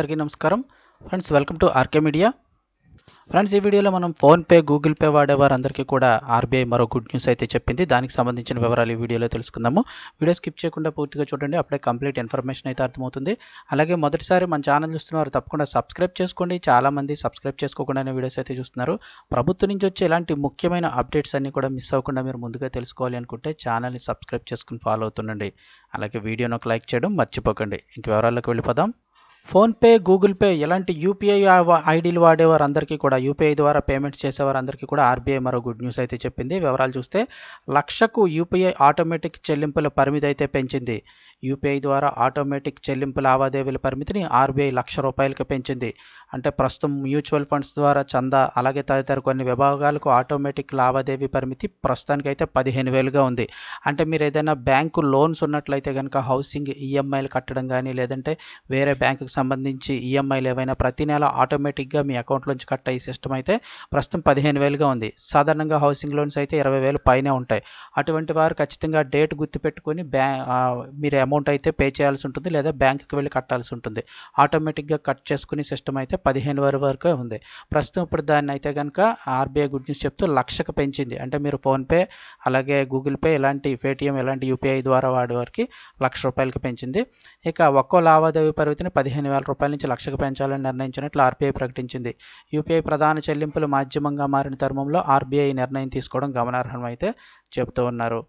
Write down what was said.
అందరికీ నమస్కారం. Friends welcome to RK media friends ఈ వీడియోలో మనం ఫోన్పే గూగుల్ పే వాడేవారందరికీ కూడా ఆర్బీఐ మరో గుడ్ న్యూస్ అయితే చెప్పింది. దానికి సంబంధించిన వివరాలు ఈ వీడియోలో తెలుసుకుందాము. వీడియో స్కిప్ చేయకుండా పూర్తిగా చూడండి అప్పుడే కంప్లీట్ ఇన్ఫర్మేషన్ అయితే అర్థమవుతుంది. అలాగే మొదటిసారి మన ఛానల్ చూస్తున్నవారు తప్పకుండా సబ్స్క్రైబ్ చేసుకోండి. చాలామంది సబ్స్క్రైబ్ చేసుకోకుండానే వీడియోస్ అయితే చూస్తున్నారు. ప్రభుత్వం నుంచి వచ్చే ఇలాంటి ముఖ్యమైన అప్డేట్స్ అన్ని కూడా మిస్ అవ్వకుండా మీరు ముందుగా తెలుసుకోవాలి అనుకుంటే ఛానల్ని సబ్స్క్రైబ్ చేసుకుని ఫాలో అవుతుండండి. అలాగే వీడియోను ఒక లైక్ చేయడం మర్చిపోకండి. ఇంక వివరాల్లోకి వెళ్ళిపోదాం. ఫోన్పే గూగుల్ పే ఇలాంటి యూపీఐ ఐడీలు వాడేవారు అందరికీ కూడా యూపీఐ ద్వారా పేమెంట్స్ చేసేవారు అందరికీ కూడా ఆర్బీఐ మరో గుడ్ న్యూస్ అయితే చెప్పింది. వివరాలు చూస్తే లక్షకు యూపీఐ ఆటోమేటిక్ చెల్లింపుల పరిమితి అయితే పెంచింది. యూపీఐ ద్వారా ఆటోమేటిక్ చెల్లింపు లావాదేవీల పరిమితిని ఆర్బీఐ లక్ష రూపాయలకు పెంచింది. అంటే ప్రస్తుతం మ్యూచువల్ ఫండ్స్ ద్వారా చందా అలాగే తదితర కొన్ని విభాగాలకు ఆటోమేటిక్ లావాదేవీ పరిమితి ప్రస్తుతానికైతే పదిహేను వేలుగా ఉంది. అంటే మీరు ఏదైనా బ్యాంకు లోన్స్ ఉన్నట్లయితే కనుక హౌసింగ్ ఈఎంఐలు కట్టడం కానీ లేదంటే వేరే బ్యాంకుకి సంబంధించి ఈఎంఐలు ఏవైనా ప్రతి నెల ఆటోమేటిక్గా మీ అకౌంట్లోంచి కట్ అయ్యే సిస్టమ్ అయితే ప్రస్తుతం పదిహేను వేలుగా ఉంది. సాధారణంగా హౌసింగ్ లోన్స్ అయితే ఇరవై వేలు పైనే ఉంటాయి. అటువంటి వారు ఖచ్చితంగా డేట్ గుర్తుపెట్టుకొని బ్యా మీరు అమౌంట్ అయితే పే చేయాల్సి ఉంటుంది లేదా బ్యాంకుకి వెళ్ళి కట్టాల్సి ఉంటుంది. ఆటోమేటిక్గా కట్ చేసుకునే సిస్టమ్ అయితే పదిహేను వేల వరకే ఉంది. ప్రస్తుతం ఇప్పుడు దాన్ని అయితే కనుక ఆర్బీఐ గుడ్ న్యూస్ చెప్తూ లక్షకు పెంచింది. అంటే మీరు ఫోన్పే అలాగే గూగుల్ పే ఇలాంటి పేటిఎం ఇలాంటి యూపీఐ ద్వారా వాడేవారికి లక్ష రూపాయలకి పెంచింది. ఇక ఒక్కో లావాదేవీ పరిమితిని పదిహేను వేల రూపాయల నుంచి లక్షకు పెంచాలని నిర్ణయించినట్లు ఆర్బీఐ ప్రకటించింది. యూపీఐ ప్రధాన చెల్లింపులు మాధ్యమంగా మారిన తరుణంలో ఆర్బీఐ నిర్ణయం తీసుకోవడం గమనార్హం అయితే చెబుతూ ఉన్నారు.